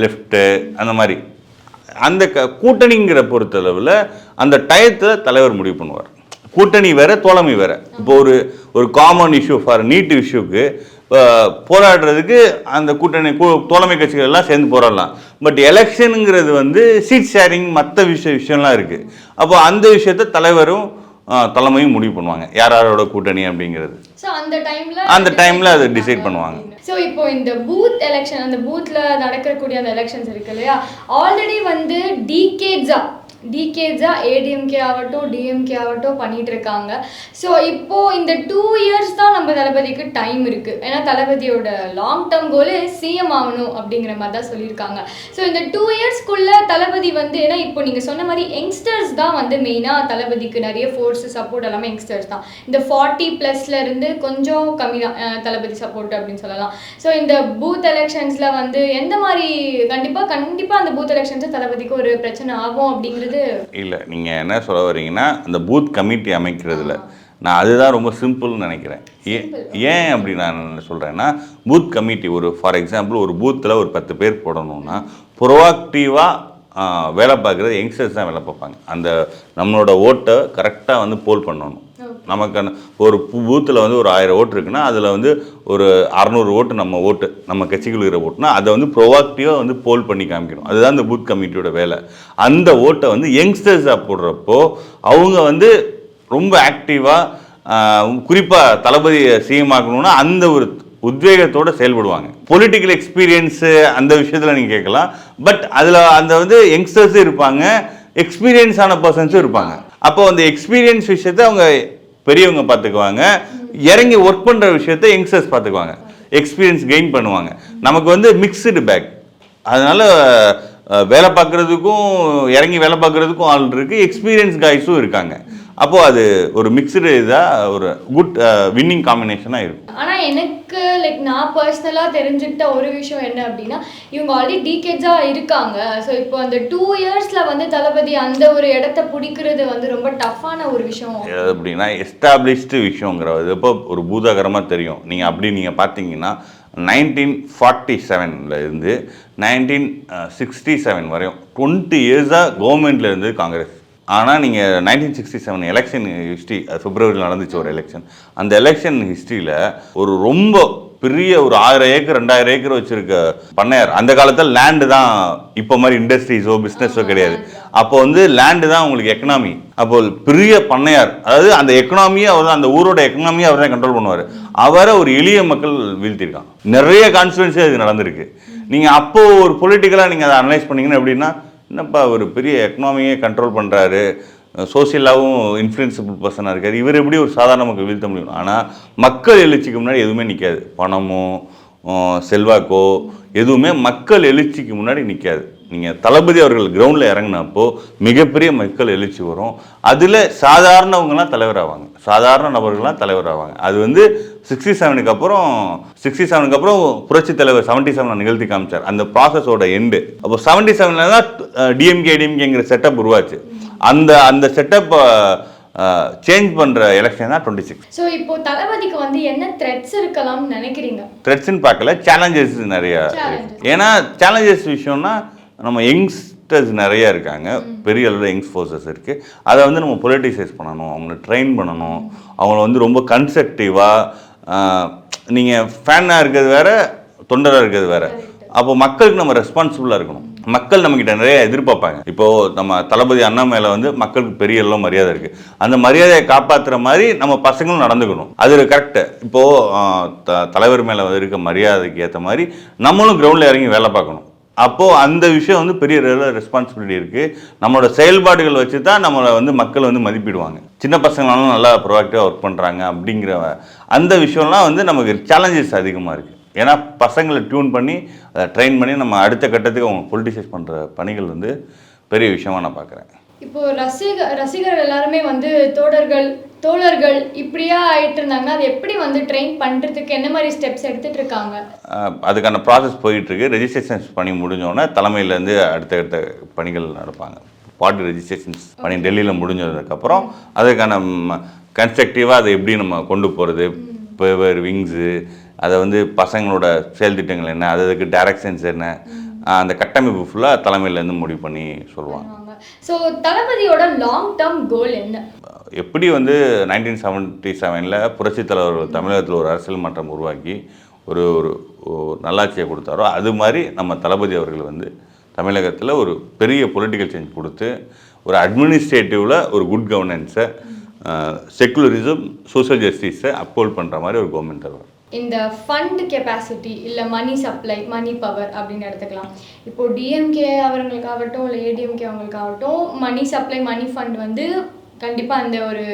லெஃப்ட்டு அந்த மாதிரி. அந்த க கூட்டணிங்கிற பொறுத்தளவில் அந்த டயத்தை தலைவர் முடிவு பண்ணுவார். கூட்டணி வேற தோழமை வேற. இப்போ ஒரு ஒரு காமன் இஷ்யூ ஃபார் நீட் இஷ்யூக்கு போராடுறதுக்கு அந்த கூட்டணி கூ- தோழமை கட்சிகள் எல்லாம் சேர்ந்து போராடலாம். பட் எலெக்ஷனுங்கிறது வந்து சீட் ஷேரிங் மற்ற விஷய விஷயம்லாம் இருக்குது அப்போ அந்த விஷயத்த தலைவரும் தலைமையும் முடிவு பண்ணுவாங்க. யார் யாரோட கூட்டணி அப்படிங்கிறது. அந்த டைம்ல அதை decide பண்ணுவாங்க. ஸோ இப்போ இந்த பூத் எலெக்ஷன் அந்த பூத்ல நடக்கக்கூடிய அந்த எலெக்ஷன்ஸ் இருக்கு இல்லையா? ஆல்ரெடி வந்து டிகேட்ஸா டிகேஜாக ஏடிஎம்கே ஆகட்டும் டிஎம்கே ஆகட்டும் பண்ணிகிட்டு இருக்காங்க ஸோ இப்போ இந்த டூ இயர்ஸ் தான் நம்ம தளபதிக்கு டைம் இருக்குது ஏன்னா தளபதியோட லாங் டேர்ம் கோல் சிஎம் ஆகணும் அப்படிங்கிற மாதிரி தான் சொல்லியிருக்காங்க. ஸோ இந்த டூ இயர்ஸ்க்குள்ள தளபதி வந்து ஏன்னா இப்போ நீங்கள் சொன்ன மாதிரி யங்ஸ்டர்ஸ் தான் வந்து மெயினாக தளபதிக்கு நிறைய ஃபோர்ஸ் சப்போர்ட் எல்லாமே யங்ஸ்டர்ஸ் தான். இந்த ஃபார்ட்டி ப்ளஸ்லேருந்து கொஞ்சம் கம்மி தான் தளபதி சப்போர்ட் அப்படின்னு சொல்லலாம். ஸோ இந்த பூத் எலெக்ஷன்ஸில் வந்து எந்த மாதிரி கண்டிப்பா கண்டிப்பா அந்த பூத் எலெக்ஷன்ஸ் தளபதிக்கு ஒரு பிரச்சனை ஆகும் அப்படிங்கிறது இல்லை நீங்கள் என்ன சொல்ல வரீங்கன்னா அந்த பூத் கமிட்டி அமைக்கிறதுல நான் அதுதான் ரொம்ப சிம்பிள்னு நினைக்கிறேன். ஏன் ஏன் அப்படி நான் சொல்கிறேன்னா பூத் கமிட்டி ஒரு ஃபார் எக்ஸாம்பிள் ஒரு பூத்தில் ஒரு பத்து பேர் போடணும்னா ப்ரொவாக்டிவாக வேலை பார்க்குறது யங்ஸ்டர்ஸ் தான் வேலை பார்ப்பாங்க. அந்த நம்மளோட ஓட்டை கரெக்டாக வந்து போல் பண்ணணும். நமக்கு ஒரு பூத்தில் வந்து ஒரு ஆயிரம் ஓட்டு இருக்குன்னா அதில் வந்து ஒரு அறநூறு ஓட்டு நம்ம ஓட்டு நம்ம கட்சிகள் இருக்கிற ஓட்டுனா அதை வந்து ப்ரொவாக்டிவாக வந்து போல் பண்ணி காமிக்கணும். அதுதான் இந்த பூத் கமிட்டியோட வேலை. அந்த ஓட்டை வந்து யங்ஸ்டர்ஸாக போடுறப்போ அவங்க வந்து ரொம்ப ஆக்டிவாக குறிப்பாக தளபதி சிஎம் ஆக்கணும்னா அந்த ஒரு உத்வேகத்தோட செயல்படுவாங்க. பொலிட்டிக்கல் எக்ஸ்பீரியன்ஸு அந்த விஷயத்தில் நீங்கள் கேட்கலாம். பட் அதில் அந்த வந்து யங்ஸ்டர்ஸும் இருப்பாங்க எக்ஸ்பீரியன்ஸான பர்சன்ஸும் இருப்பாங்க. அப்போ அந்த எக்ஸ்பீரியன்ஸ் விஷயத்தை அவங்க பெரியவங்க பார்த்துக்குவாங்க. இறங்கி ஒர்க் பண்ணுற விஷயத்த யங்ஸ்டர்ஸ் பார்த்துக்குவாங்க. எக்ஸ்பீரியன்ஸ் கெயின் பண்ணுவாங்க. நமக்கு வந்து மிக்சடு பேக் அதனால் வேலை பார்க்குறதுக்கும் இறங்கி வேலை பார்க்குறதுக்கும் ஆள் இருக்குது எக்ஸ்பீரியன்ஸ் காய்ஸும் இருக்காங்க. அப்போது அது ஒரு மிக்சடு இதாக ஒரு குட் வின்னிங் காம்பினேஷனாக இருக்கும். ஆனா எனக்கு லைக் நான் பர்சனலா தெரிஞ்சுக்கிட்ட ஒரு விஷயம் என்ன அப்படின்னா இவங்க ஆல்ரெடி டிகேட்ஸா இருக்காங்க. ஸோ இப்போ அந்த டூ இயர்ஸ்ல வந்து தளபதி அந்த ஒரு இடத்த பிடிக்கிறது வந்து ரொம்ப டஃப்பான ஒரு விஷயம். அப்படின்னா எஸ்டாப்ளிஷ்டு விஷயங்கிறது இப்போ ஒரு பூதாகரமாக தெரியும். நீங்கள் அப்படி நீங்கள் பார்த்தீங்கன்னா நைன்டீன் ஃபார்ட்டி செவனில் இருந்து நைன்டீன் சிக்ஸ்டி செவன் வரையும் டுவெண்ட்டி இயர்ஸாக கவர்மெண்ட்டில் இருந்து காங்கிரஸ் ஆனால் நீங்கள் nineteen sixty seven election history பிப்ரவரியில் நடந்துச்சு ஒரு எலெக்ஷன் அந்த எலெக்ஷன் ஹிஸ்ட்ரியில் ஒரு ரொம்ப பெரிய ஒரு ஆயிரம் ஏக்கர் ரெண்டாயிரம் ஏக்கர் வச்சிருக்க பண்ணையார் அந்த காலத்தில் லேண்டு தான் இப்போ மாதிரி இண்டஸ்ட்ரீஸோ பிஸ்னஸோ கிடையாது. அப்போ வந்து லேண்டு தான் உங்களுக்கு எக்கனாமி அப்போ பெரிய பண்ணையார் அதாவது அந்த எக்கனாமியை அவர் தான் அந்த ஊரோட எக்கனாமியை அவர் தான் கண்ட்ரோல் பண்ணுவார். அவரை ஒரு எளிய மக்கள் வீழ்த்திருக்கான் நிறைய கான்ஸ்டுவன்சி அது நடந்திருக்கு. நீங்கள் அப்போது ஒரு பொலிட்டிக்கலாக நீங்கள் அதை அனலைஸ் பண்ணீங்கன்னா எப்படின்னா என்னப்பா ஒரு பெரிய எக்கனாமியே கண்ட்ரோல் பண்ணுறாரு சோசியலாகவும் இன்ஃப்ளூயன்சபிள் பர்சனாக இருக்கார். இவர் எப்படி ஒரு சாதாரண மக்கள் வீழ்த்த முடியும்? ஆனால் மக்கள் எழுச்சிக்கு முன்னாடி எதுவுமே நிற்காது பணமோ செல்வாக்கோ எதுவுமே மக்கள் எழுச்சிக்கு முன்னாடி நிற்காது நீங்கள் தளபதி அவர்கள் கிரவுண்டில் இறங்கினப்போ மிகப்பெரிய மக்கள் எழுச்சி வரும். அதில் சாதாரணவங்கலாம் தலைவராவாங்க. சாதாரண நபர்கள்லாம் தலைவராவாங்க. அது வந்து சிக்ஸ்டி செவனுக்கு அப்புறம் சிக்ஸ்டி செவனுக்கு அப்புறம் புரட்சி தலைவர் செவன்ட்டி செவனில் நிகழ்த்தி காமிச்சார். அந்த ப்ராசஸோட எண்டு அப்போ செவன்ட்டி செவனில் தான் டிஎம்கே டிஎம்கேங்கிற செட்டப் உருவாச்சு. அந்த அந்த செட்டப் சேஞ்ச் பண்ணுற எலெக்ஷன் தான் டுவெண்ட்டி சிக்ஸ் ஸோ இப்போ தளபதிக்கு வந்து என்ன த்ரெட்ஸ் இருக்கலாம்னு நினைக்கிறீங்க? த்ரெட்ஸ்ன்னு பார்க்கல சேலஞ்சஸ் நிறைய ஏன்னா சேலஞ்சஸ் விஷயம்னா நம்ம யங்ஸ்டர்ஸ் நிறைய இருக்காங்க. பெரிய அளவில் யங்ஸ் ஃபோர்ஸஸ் இருக்குது அதை வந்து நம்ம பொலிட்டிசைஸ் பண்ணணும் அவங்கள ட்ரெயின் பண்ணணும். அவங்கள வந்து ரொம்ப கன்ஸ்ட்ரக்டிவாக நீங்கள் ஃபேனாக இருக்கிறது வேறு தொண்டராக இருக்கிறது வேறு. அப்போ மக்களுக்கு நம்ம ரெஸ்பான்சிபிளாக இருக்கணும். மக்கள் நம்மக்கிட்ட நிறைய எதிர்பார்ப்பாங்க. இப்போது நம்ம தளபதி அண்ணா மேலே வந்து மக்களுக்கு பெரிய எல்லாம் மரியாதை இருக்குது அந்த மரியாதையை காப்பாற்றுற மாதிரி நம்ம பசங்களும் நடந்துக்கணும். அது கரெக்டு இப்போது தலைவர் மேலே இருக்க மரியாதைக்கு ஏற்ற மாதிரி நம்மளும் கிரவுண்டில் இறங்கி வேலை பார்க்கணும். அப்போது அந்த விஷயம் வந்து பெரிய ரெஸ்பான்சிபிலிட்டி இருக்குது நம்மளோட செயல்பாடுகள் வச்சு தான் நம்மளை வந்து மக்கள் வந்து மதிப்பிடுவாங்க. சின்ன பசங்களாலும் நல்லா ப்ரொவாக்டிவாக ஒர்க் பண்ணுறாங்க அப்படிங்கிற அந்த விஷயம்லாம் வந்து நமக்கு சேலஞ்சஸ் அதிகமாக இருக்குது ஏன்னா பசங்களை டியூன் பண்ணி அதை ட்ரெயின் பண்ணி நம்ம அடுத்த கட்டத்துக்கு அவங்க பொலிட்டிசைஸ் பண்ணுற பணிகள் வந்து பெரிய விஷயமாக நான் பார்க்குறேன். இப்போ ரசிக ரசிகர்கள் எல்லாருமே வந்து தோழர்கள் தோழர்கள் இப்படியா ஆயிட்டு இருந்தாங்கன்னா அது எப்படி வந்து ட்ரெயின் பண்றதுக்கு என்ன மாதிரி ஸ்டெப்ஸ் எடுத்துட்டு இருக்காங்க? அதுக்கான ப்ராசஸ் போயிட்டுருக்கு. ரெஜிஸ்ட்ரேஷன்ஸ் பண்ணி முடிஞ்சோடனே தலைமையிலேருந்து அடுத்தடுத்த பணிகள் நடப்பாங்க. பார்ட்டி ரெஜிஸ்ட்ரேஷன்ஸ் பண்ணி டெல்லியில் முடிஞ்சதுக்கப்புறம் அதுக்கான கன்ஸ்ட்ரக்டிவாக அதை எப்படி நம்ம கொண்டு போகிறது பேவர் விங்ஸு அதை வந்து பசங்களோட செயல் திட்டங்கள் என்ன? அது அதுக்கு டைரக்ஷன்ஸ் என்ன அந்த கட்டமைப்பு ஃபுல்லாக தலைமையிலேருந்து முடிவு பண்ணி சொல்லுவாங்க. ஸோ தளபதியோட லாங் டேர்ம் கோல் என்ன? எப்படி வந்து நைன்டீன் செவன்ட்டி செவனில் புரட்சித் தலைவர்கள் தமிழகத்தில் ஒரு அரசியல் மாற்றம் உருவாக்கி ஒரு ஒரு நல்லாட்சியை கொடுத்தாரோ அது மாதிரி நம்ம தளபதி அவர்கள் வந்து தமிழகத்தில் ஒரு பெரிய பொலிட்டிக்கல் சேஞ்ச் கொடுத்து ஒரு அட்மினிஸ்ட்ரேட்டிவில் ஒரு குட் கவர்னன்ஸை செக்குலரிசம் சோசியல் ஜஸ்டிஸை அப்போல் பண்ணுற மாதிரி ஒரு கவர்மெண்ட் தருவார். இந்த ஃபண்ட் கெப்பாசிட்டி இல்லை மணி சப்ளை மணி பவர் அப்படின்னு எடுத்துக்கலாம். இப்போ டிஎம்கே அவர்களுக்காகட்டும் இல்லை ஏடிஎம்கே அவங்களுக்காகட்டும் மணி சப்ளை மணி ஃபண்ட் வந்து கண்டிப்பாக அந்த ஒரு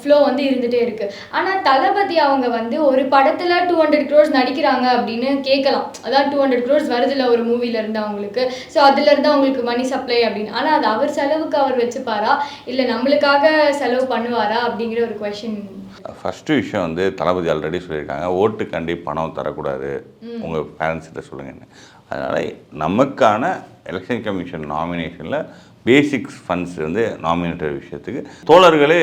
ஃப்ளோ வந்து இருந்துகிட்டே இருக்குது ஆனால் தளபதி அவங்க வந்து ஒரு படத்தில் டூ ஹண்ட்ரட் க்ரோர்ஸ் நடிக்கிறாங்க அப்படின்னு கேட்கலாம். அதான் டூ ஹண்ட்ரட் க்ரோர்ஸ் வருதுல ஒரு மூவிலேருந்து அவங்களுக்கு. ஸோ அதுலேருந்து அவங்களுக்கு மணி சப்ளை அப்படின்னு. ஆனால் அது அவர் செலவுக்கு அவர் வச்சுப்பாரா? இல்லை நம்மளுக்காக செலவு பண்ணுவாரா அப்படிங்கிற ஒரு கொஷின் ஃபஸ்ட்டு விஷயம் வந்து தளபதி ஆல்ரெடி சொல்லியிருக்காங்க ஓட்டுக்காண்டி பணம் தரக்கூடாது. உங்கள் பேரண்ட்ஸ்கிட்ட சொல்லுங்கன்னு. அதனால் நமக்கான எலெக்ஷன் கமிஷன் நாமினேஷனில் பேசிக்ஸ் ஃபண்ட்ஸ் வந்து நாமினேட்டர் விஷயத்துக்கு தோழர்களே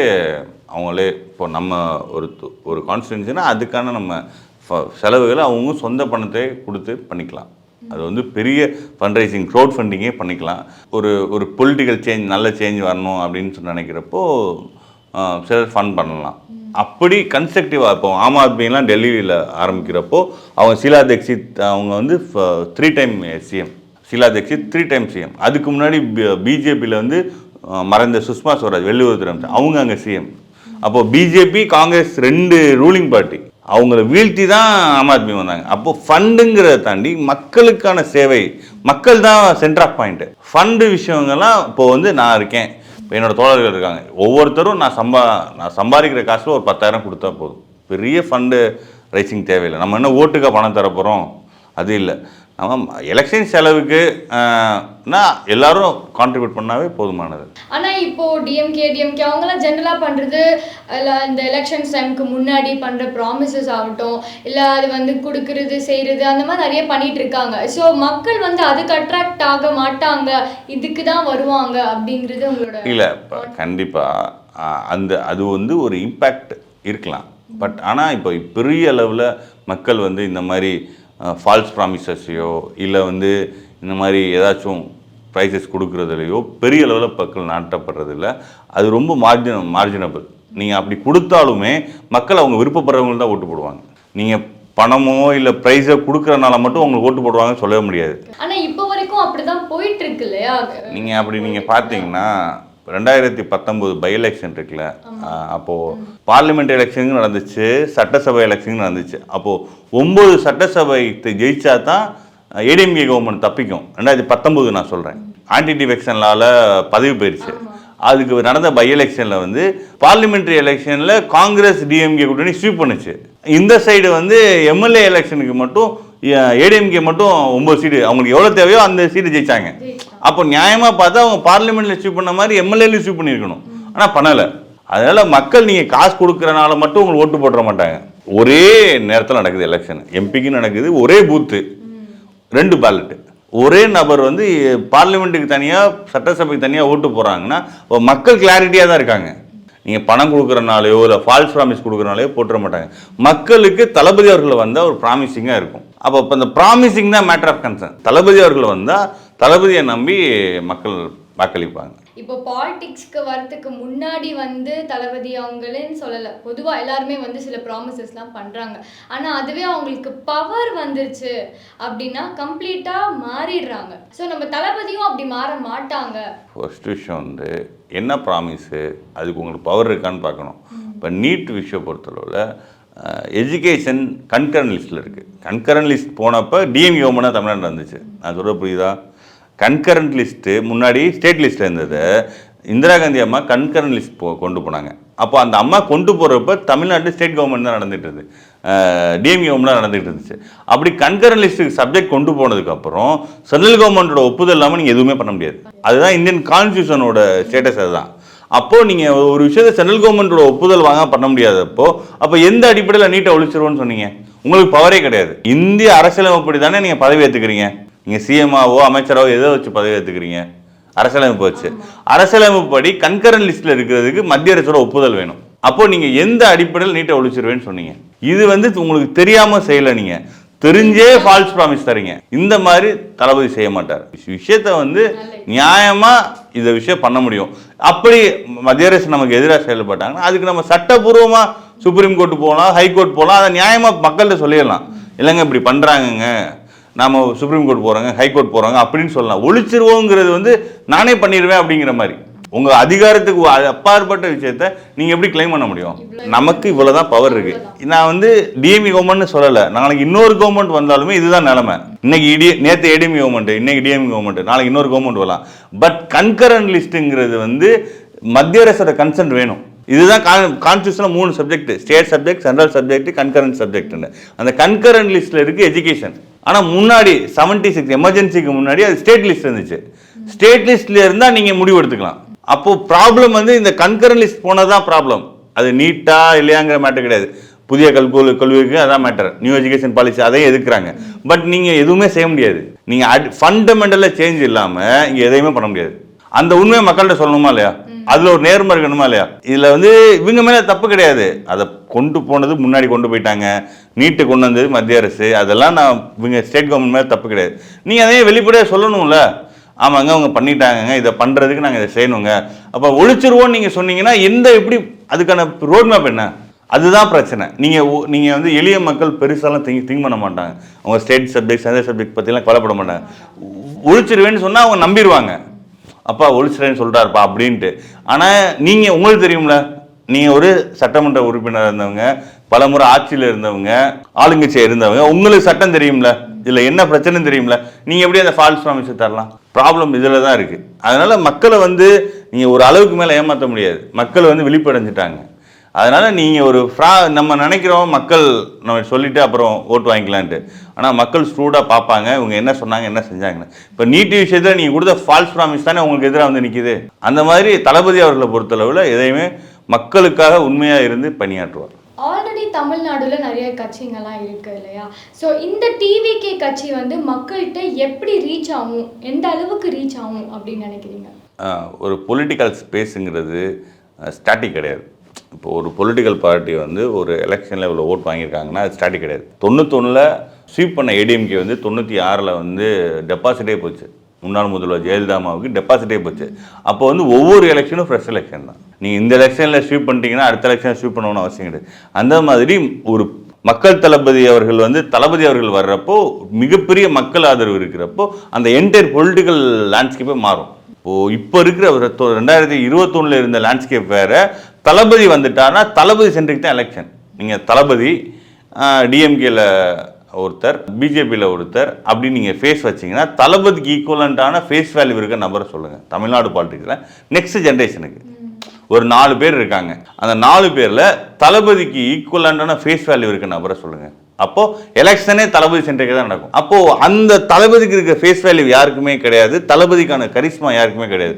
அவங்களே இப்போ நம்ம ஒரு ஒரு கான்ஸ்டியூன்சினா அதுக்கான நம்ம செலவுகளை அவங்க சொந்த பணத்தை கொடுத்து பண்ணிக்கலாம். அது வந்து பெரிய ஃபண்ட் ரைசிங் க்ரௌட் ஃபண்டிங்கே பண்ணிக்கலாம். ஒரு ஒரு பொலிட்டிக்கல் சேஞ்ச் நல்ல சேஞ்ச் வரணும் அப்படின்னு சொல்லி நினைக்கிறப்போ சிலர் ஃபண்ட் பண்ணலாம். அப்படி கன்ஸ்ட்ரக்டிவாக இப்போ ஆம் ஆத்மிலாம் டெல்லியில் ஆரம்பிக்கிறப்போ அவங்க ஷீலா தீக்ஷித் அவங்க வந்து three time CM Sheila Dikshit three time CM அதுக்கு முன்னாடி பிஜேபியில் வந்து மறைந்த சுஷ்மா ஸ்வராஜ் வெளியுறவுத்துறை அமைச்சர். அவங்க அங்கே சிஎம் அப்போ பிஜேபி காங்கிரஸ் ரெண்டு ரூலிங் பார்ட்டி அவங்கள வீழ்த்தி தான் ஆம் ஆத்மி வந்தாங்க. அப்போ ஃபண்டுங்கிறத தாண்டி மக்களுக்கான சேவை மக்கள் தான் சென்டர் ஆஃப் பாயிண்ட்டு ஃபண்டு விஷயங்கள்லாம் இப்போ வந்து நான் இருக்கேன். என்னோட தோழர்கள் இருக்காங்க. ஒவ்வொருத்தரும் நான் சம்பா நான் சம்பாதிக்கிற காசில் ஒரு பத்தாயிரம் கொடுத்தா போதும். பெரிய ஃபண்டு ரைசிங் தேவையில்லை. நம்ம என்ன ஓட்டுக்கா பணம் தர போகிறோம் அது இல்லை. நம்ம எலெக்ஷன் செலவுக்கு எல்லாரும் கான்ட்ரிபியூட் பண்ணாவே போதுமானது. ஆனால் இப்போ டிஎம்கே டிஎம்கே அவங்களாம் ஜென்ரலாக பண்ணுறது இல்லை இந்த எலெக்ஷன்ஸ் டைமுக்கு முன்னாடி பண்ணுற ப்ராமிசஸ் ஆகட்டும் இல்லை அது வந்து கொடுக்கறது செய்கிறது அந்த மாதிரி நிறைய பண்ணிட்டு இருக்காங்க. ஸோ மக்கள் வந்து அதுக்கு அட்ராக்ட் ஆக மாட்டாங்க இதுக்கு தான் வருவாங்க அப்படிங்கிறது உங்களோட இல்லை கண்டிப்பாக அந்த அது வந்து ஒரு இம்பேக்ட் இருக்கலாம். பட் ஆனால் இப்போ பெரிய அளவில் மக்கள் வந்து இந்த மாதிரி ஃபால்ஸ் ப்ராமிசஸையோ இல்லை வந்து இந்த மாதிரி ஏதாச்சும் ப்ரைஸஸ் கொடுக்குறதுலையோ பெரிய அளவில் மக்கள் நாட்டப்படுறதில்ல. அது ரொம்ப மார்ஜின மார்ஜினபிள் நீங்கள் அப்படி கொடுத்தாலுமே மக்கள் அவங்க விருப்பப்படுறவங்க தான் ஓட்டு போடுவாங்க. நீங்கள் பணமோ இல்லை ப்ரைஸோ கொடுக்குறனால மட்டும் உங்களுக்கு ஓட்டு போடுவாங்கன்னு சொல்லவே முடியாது. ஆனால் இப்போ வரைக்கும் அப்படிதான் போயிட்டு இருக்கு இல்லையா? நீங்கள் அப்படி நீங்கள் பார்த்தீங்கன்னா ரெண்டாயிரத்தி பத்தொம்போது பை எலெக்ஷன் இருக்குல்ல. ஆஹ் அப்போ பார்லிமெண்ட் எலெக்ஷனும் நடந்துச்சு சட்டசபை எலெக்ஷனும் நடந்துச்சு. அப்போ ஒன்பது சட்டசபை ஜெயிச்சா தான் ஏடிஎம்கே கவர்மெண்ட் தப்பிக்கும். ரெண்டாயிரத்தி பத்தொம்போது நான் சொல்கிறேன் ஆன்டி டிஃபெக்ஷன்லால பதவி போயிடுச்சு அதுக்கு நடந்த பை எலெக்ஷனில் வந்து பார்லிமெண்ட்ரி எலெக்ஷனில் காங்கிரஸ் டிஎம்கே கூட்டணி ஸ்வீப் பண்ணுச்சு. இந்த சைடு வந்து எம்எல்ஏ எலெக்ஷனுக்கு மட்டும் ஏடிஎம்கே மட்டும் ஒம்பது சீட்டு அவங்களுக்கு எவ்வளோ தேவையோ அந்த சீட்டு ஜெயிச்சாங்க. அப்போ நியாயமாக பார்த்தா அவங்க பார்லிமெண்ட்டில் ஸ்வீப் பண்ண மாதிரி எம்எல்ஏலையும் ஸ்வீப் பண்ணியிருக்கணும். ஆனால் பண்ணலை. அதனால மக்கள் நீங்கள் காசு கொடுக்குறனால மட்டும் உங்களுக்கு ஓட்டு போட்டுற மாட்டாங்க. ஒரே நேரத்தில் நடக்குது எலெக்ஷன் எம்பிக்கு நடக்குது ஒரே பூத்து ரெண்டு பேலட்டு ஒரே நபர் வந்து பார்லிமெண்ட்டுக்கு தனியாக சட்டசபைக்கு தனியாக ஓட்டு போகிறாங்கன்னா மக்கள் கிளாரிட்டியாக தான் இருக்காங்க. நீங்கள் பணம் கொடுக்குறனாலையோ இல்லை ஃபால்ஸ் ப்ராமிஸ் கொடுக்குறனாலையோ போட்டுற மாட்டாங்க. மக்களுக்கு தளபதி அவர்கள் வந்தால் ஒரு ப்ராமிசிங்காக இருக்கும். அப்போ இப்போ இந்த ப்ராமிசிங் தான் மேட்டர் ஆஃப் கன்சர்ன் தளபதி அவர்கள் வந்தால் தளபதியை நம்பி மக்கள் வாக்களிப்பாங்க. இப்போ பாலிடிக்ஸ்க்கு வரதுக்கு முன்னாடி வந்து தளபதி அவங்களேன்னு சொல்லலை. பொதுவாக எல்லாருமே வந்து சில ப்ராமிசஸ்லாம் பண்ணுறாங்க ஆனால் அதுவே அவங்களுக்கு பவர் வந்துருச்சு அப்படின்னா கம்ப்ளீட்டாக மாறிடுறாங்க. ஸோ நம்ம தளபதியும் அப்படி மாற மாட்டாங்க. ஃபர்ஸ்ட் விஷயம் வந்து என்ன ப்ராமிஸு அதுக்கு உங்களுக்கு பவர் இருக்கான்னு பார்க்கணும். இப்போ நீட் விஷயம் பொறுத்தளவில் எஜுகேஷன் கன்கரன் லிஸ்ட்டில் இருக்குது கன்கரன் லிஸ்ட் போனப்போ டிஎம் கவர்மெண்ட் தான் தமிழ்நாட்டில் இருந்துச்சு. நான் சொல்ல புரியுதா? கன்கரண்ட் லிஸ்ட்டு முன்னாடி ஸ்டேட் லிஸ்ட்டில் இருந்தது. இந்திரா காந்தி அம்மா கன்கரண்ட் லிஸ்ட் போ கொண்டு போனாங்க. அப்போ அந்த அம்மா கொண்டு போகிறப்ப தமிழ்நாட்டு ஸ்டேட் கவர்மெண்ட் தான் நடந்துகிட்டு இருந்தது. டிஎம் கவர்மெண்ட் தான் நடந்துகிட்டு இருந்துச்சு. அப்படி கன்கரண்ட் லிஸ்ட்டுக்கு சப்ஜெக்ட் கொண்டு போனதுக்கப்புறம் சென்ட்ரல் கவர்மெண்ட்டோட ஒப்புதல் இல்லாமல் நீங்கள் எதுவுமே பண்ண முடியாது. அதுதான் இந்தியன் கான்ஸ்டியூஷனோட ஸ்டேட்டஸ் அதுதான். அப்போது நீங்கள் ஒரு விஷயத்தை சென்ட்ரல் கவர்மெண்ட்டோட ஒப்புதல் வாங்க பண்ண முடியாதப்போ அப்போ எந்த அடிப்படையில் நீட்டை ஒழிச்சிருவோன்னு சொன்னீங்க? உங்களுக்கு பவரே கிடையாது. இந்திய அரசியலமைப்படி தானே நீங்கள் பதவி ஏற்றுக்கிறீங்க நீங்கள் சிஎம்ஆவோ அமைச்சராவோ எதை வச்சு பதவி ஏற்றுக்கிறீங்க அரசியலமைப்பு வச்சு. அரசியலமைப்பு படி கன்கரன் லிஸ்ட்டில் இருக்கிறதுக்கு மத்திய அரசோட ஒப்புதல் வேணும். அப்போ நீங்கள் எந்த அடிப்படையில் நீட்டை ஒழிச்சிருவேன்னு சொன்னீங்க? இது வந்து உங்களுக்கு தெரியாமல் செய்யலை நீங்கள் தெரிஞ்சே ஃபால்ஸ் ப்ராமிஸ் தரீங்க. இந்த மாதிரி தளபதி செய்ய மாட்டார். விஷயத்த வந்து நியாயமாக இந்த விஷயம் பண்ண முடியும். அப்படி மத்திய அரசு நமக்கு எதிராக செயல்பட்டாங்கன்னா அதுக்கு நம்ம சட்டபூர்வமாக சுப்ரீம் கோர்ட்டு போகலாம் ஹைகோர்ட் போகலாம் அதை நியாயமாக மக்கள்கிட்ட சொல்லிடலாம். இல்லைங்க இப்படி பண்ணுறாங்கங்க நாம சுப்ரீம் கோர்ட் போகிறோங்க ஹைகோர்ட் போகிறாங்க அப்படின்னு சொல்லலாம். ஒழிச்சிருவோங்கிறது வந்து நானே பண்ணிடுவேன் அப்படிங்கிற மாதிரி. உங்கள் அதிகாரத்துக்கு அப்பாற்பட்ட விஷயத்த நீங்கள் எப்படி க்ளைம் பண்ண முடியும்? நமக்கு இவ்வளோதான் பவர் இருக்கு. நான் வந்து டிஎம்இ கவர்மெண்ட்னு சொல்லலை. நாளைக்கு இன்னொரு கவர்மெண்ட் வந்தாலுமே இதுதான் நிலைமை. இன்னைக்கு இடி நேற்று ஏடிஎம் கவர்மெண்ட் இன்னைக்கு டிஎம் கவர்மெண்ட் நாளைக்கு இன்னொரு கவர்மெண்ட் வரலாம். பட் கன்கரண்ட் லிஸ்ட்டுங்கிறது வந்து மத்திய அரசோட கன்சென்ட் வேணும். இதுதான் கான்ஸ்டியூஷனில் மூணு subject state subject central subject concurrent சப்ஜெக்ட்னு அந்த கன்கரண்ட் லிஸ்ட்டில் இருக்குது எஜுகேஷன் ஆனால் முன்னாடி செவன்ட்டி சிக்ஸ் எமர்ஜென்சிக்கு முன்னாடி அது ஸ்டேட் லிஸ்ட் இருந்துச்சு. ஸ்டேட் லிஸ்ட்ல இருந்தால் நீங்கள் முடிவு எடுத்துக்கலாம். அப்போது ப்ராப்ளம் வந்து இந்த கன்கரண்ட் லிஸ்ட் போனது தான் ப்ராப்ளம் அது நீட்டா இல்லையாங்கிற மேட்டர் கிடையாது. புதிய கல்வி கல்விக்கு அதான் மேட்டர் நியூ எஜுகேஷன் பாலிசி அதையும் எதுக்குறாங்க. பட் நீங்கள் எதுவுமே செய்ய முடியாது. நீங்கள் அட் ஃபண்டமெண்டலாக சேஞ்ச் இல்லாமல் இங்கே எதையுமே பண்ண முடியாது. அந்த உண்மையை மக்கள்கிட்ட சொல்லணுமா இல்லையா? அதில் ஒரு நேர்மை இருக்கணுமா இல்லையா? இதில் வந்து இவங்க மேலே தப்பு கிடையாது. அதை கொண்டு போனது முன்னாடி கொண்டு போயிட்டாங்க. நீட்டு கொண்டு வந்தது மத்திய அரசு. அதெல்லாம் நான் இவங்க ஸ்டேட் கவர்மெண்ட் மேலே தப்பு கிடையாது. நீங்கள் அதையும் வெளிப்படையாக சொல்லணும்ல? ஆமாங்க அவங்க பண்ணிட்டாங்கங்க. இதை பண்ணுறதுக்கு நாங்கள் இதை செய்யணுங்க. அப்போ ஒழிச்சிருவோம்னு நீங்கள் சொன்னீங்கன்னா எந்த எப்படி அதுக்கான ரோட் மேப் என்ன? அதுதான் பிரச்சனை. நீங்கள் நீங்கள் வந்து எளிய மக்கள் பெருசாலாம் திங்க் திங்க் பண்ண மாட்டாங்க. அவங்க ஸ்டேட் சப்ஜெக்ட் சந்தே சப்ஜெக்ட் பற்றிலாம் கவலைப்பட மாட்டாங்க. ஒழிச்சிருவேன்னு சொன்னால் அவங்க நம்பிடுவாங்க. அப்பா ஒழிச்சிருவேன்னு சொல்கிறாருப்பா அப்படின்ட்டு. ஆனால் நீங்கள் உங்களுக்கு தெரியும்ல? நீங்கள் ஒரு சட்டமன்ற உறுப்பினர் இருந்தவங்க பல முறை ஆட்சியில் இருந்தவங்க ஆளுங்கட்சியாக இருந்தவங்க உங்களுக்கு சட்டம் தெரியும்ல? இதில் என்ன பிரச்சனைன்னு தெரியும்ல? நீங்கள் எப்படி அந்த ஃபால்ஸ் ப்ராமிஸை தரலாம்? ப்ராப்ளம் இதில் தான் இருக்குது அதனால் மக்களை வந்து நீங்கள் ஒரு அளவுக்கு மேலே ஏமாற்ற முடியாது. மக்கள் வந்து விழிப்படைஞ்சிட்டாங்க. அதனால் நீங்கள் ஒரு ஃப்ரா நம்ம நினைக்கிறோம் மக்கள் நம்ம சொல்லிவிட்டு அப்புறம் ஓட்டு வாங்கிக்கலான்ட்டு. ஆனால் மக்கள் ஸ்ட்ரூடாக பார்ப்பாங்க. இவங்க என்ன சொன்னாங்க என்ன செஞ்சாங்கன்னு. இப்போ நீட்டு விஷயத்தில் நீங்கள் கொடுத்த ஃபால்ஸ் ப்ராமிஸ் தானே உங்களுக்கு எதிராக வந்து நிற்கிது அந்த மாதிரி தளபதி அவர்களை பொறுத்தளவில் எதையுமே மக்களுக்காக உண்மையாக இருந்து பணியாற்றுவார். ஆல்ரெடி தமிழ்நாடுல நிறைய கட்சிங்கெல்லாம் இருக்கு இல்லையா? ஸோ இந்த டிவிகே கட்சி வந்து மக்கள்கிட்ட எப்படி ரீச் ஆகும்? எந்த அளவுக்கு ரீச் ஆகும் அப்படின்னு நினைக்கிறீங்க? ஒரு பொலிட்டிக்கல் ஸ்பேஸுங்கிறது ஸ்டாட்டிக் கிடையாது. இப்போ ஒரு பொலிட்டிக்கல் பார்ட்டி வந்து ஒரு எலெக்ஷனில் இவ்வளோ ஓட் வாங்கியிருக்காங்கன்னா அது ஸ்டாட்டிக் கிடையாது. தொண்ணூத்தொன்னில் ஸ்வீப் பண்ண ஏடிஎம்கே வந்து தொண்ணூற்றி ஆறில் வந்து டெபாசிட்டே போச்சு. முன்னாள் முதல்வர் ஜெயலலிதா அம்மாவுக்கு டெபாசிட்டே போச்சு. அப்போ வந்து ஒவ்வொரு எலெக்ஷனும் ஃப்ரெஷ் எலெக்ஷன் தான். நீங்கள் இந்த எலெக்ஷனில் ஸ்வீப் பண்ணிட்டீங்கன்னா அடுத்த எலெக்ஷன் ஸ்வீப் பண்ணணும்னு அவசியம் கிடையாது. அந்த மாதிரி ஒரு மக்கள் தளபதி அவர்கள் வந்து தளபதி அவர்கள் வர்றப்போ மிகப்பெரிய மக்கள் ஆதரவு இருக்கிறப்போ அந்த என்டையர் பொலிட்டிக்கல் லேண்ட்ஸ்கேப்பே மாறும். இப்போ இப்போ இருக்கிற ஒரு தொ- ரெண்டாயிரத்தி இருபத்தொன்னுல இருந்த லேண்ட்ஸ்கேப் வேறு. தளபதி வந்துட்டாருன்னா தளபதி சென்ட்ரிக் தான் எலெக்ஷன் நீங்கள் தளபதி டிஎம்கேல ஒருத்தர் பிஜேபியில் ஒருத்தர் அப்படி நீங்கள் ஃபேஸ் வச்சீங்கன்னா தளபதிக்கு ஈக்குவலண்ட்டான ஃபேஸ் வேல்யூ இருக்க நபரை சொல்லுங்கள் தமிழ்நாடு பாலிட்டிக்ஸில் நெக்ஸ்ட் ஜென்ரேஷனுக்கு ஒரு நாலு பேர் இருக்காங்க. அந்த நாலு பேரில் தளபதிக்கு ஈக்குவலான ஃபேஸ் வேல்யூ இருக்க நபரை சொல்லுங்கள் அப்போது எலெக்ஷனே தளபதி சென்டருக்கு தான் நடக்கும். அப்போது அந்த தளபதிக்கு இருக்க ஃபேஸ் வேல்யூ யாருக்குமே கிடையாது. தளபதிக்கான கரிஸ்மா யாருக்குமே கிடையாது.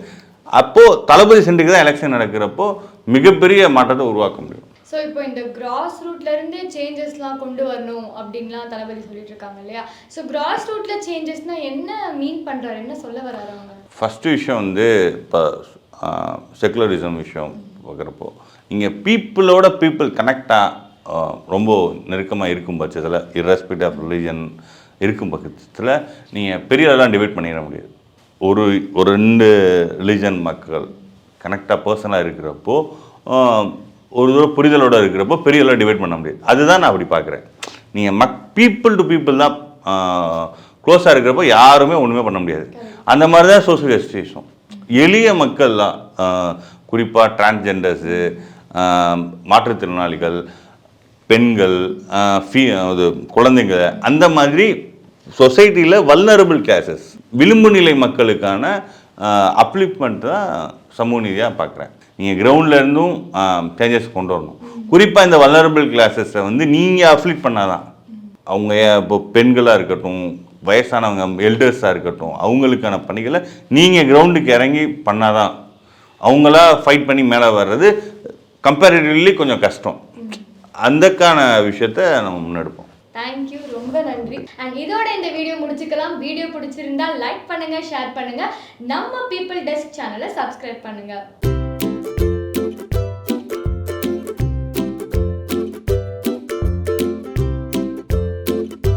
அப்போது தளபதி சென்டருக்கு தான் எலெக்ஷன் நடக்கிறப்போ மிகப்பெரிய மாற்றத்தை உருவாக்க முடியும். ஸோ இப்போ இந்த கிராஸ் ரூட்லேருந்தே சேஞ்சஸ்லாம் கொண்டு வரணும் அப்படின்லாம் தளபதி சொல்லிட்டு இருக்காங்க இல்லையா? ஸோ கிராஸ் ரூட்ல சேஞ்சஸ்னால் என்ன மீன் பண்ணுறாரு என்ன சொல்ல வர்றாரு அவங்க? ஃபஸ்ட்டு விஷயம் வந்து இப்போ செக்குலரிசம் விஷயம் பார்க்குறப்போ இங்கே பீப்புளோட பீப்புள் கனெக்டாக ரொம்ப நெருக்கமாக இருக்கும் பட்சத்தில் இர்ரெஸ்பெக்ட் ஆஃப் ரிலீஜன் இருக்கும் பட்சத்தில் நீங்கள் பெரிய அளவுலாம் டிவைட் பண்ணிட முடியாது. ஒரு ஒரு ரெண்டு ரிலீஜன் மக்கள் கனெக்டாக பர்சனாக இருக்கிறப்போ ஒரு தூரம் புரிதலோட இருக்கிறப்போ பெரிய அளவு டிவைட் பண்ண முடியாது. அதுதான் நான் அப்படி பார்க்குறேன். நீங்கள் மக் பீப்புள் டு பீப்புள் தான் க்ளோஸாக இருக்கிறப்போ யாருமே ஒன்றுமே பண்ண முடியாது. அந்த மாதிரி தான் சோசியல் ஜஸ்டிஸும் எளிய மக்கள்லாம் குறிப்பாக டிரான்ஸ்ஜெண்டர்ஸு மாற்றுத்திறனாளிகள் பெண்கள் ஃபீ- அது குழந்தைங்க அந்த மாதிரி சொசைட்டியில் வல்னரபிள் கிளாஸஸ் விளிம்பு நிலை மக்களுக்கான அப்ளிப்மெண்ட் தான் சமூக நீதியாக பார்க்குறேன். நீங்கள் கிரவுண்டில் இருந்தும் சேஞ்சஸ் கொண்டு வரணும். குறிப்பாக இந்த வல்லரபிள் கிளாஸஸை வந்து நீங்கள் அஃப்ளிட் பண்ணாதான். அவங்க இப்போ பெண்களாக இருக்கட்டும் வயசானவங்க எல்டர்ஸாக இருக்கட்டும் அவங்களுக்கான பணிகளை நீங்கள் கிரவுண்டுக்கு இறங்கி பண்ணாதான். அவங்களா ஃபைட் பண்ணி மேலே வர்றது கம்பேரிட்டிவ்லி கொஞ்சம் கஷ்டம். அந்தக்கான விஷயத்த நம்ம முன்னெடுப்போம். தேங்க்யூ ரொம்ப நன்றி. அண்ட் இதோட இந்த வீடியோ முடிச்சுக்கலாம். வீடியோ பிடிச்சிருந்தா லைக் பண்ணுங்க ஷேர் பண்ணுங்க. நம்ம பீப்புள் டெஸ்க் சேனலை சப்ஸ்கிரைப் பண்ணுங்க.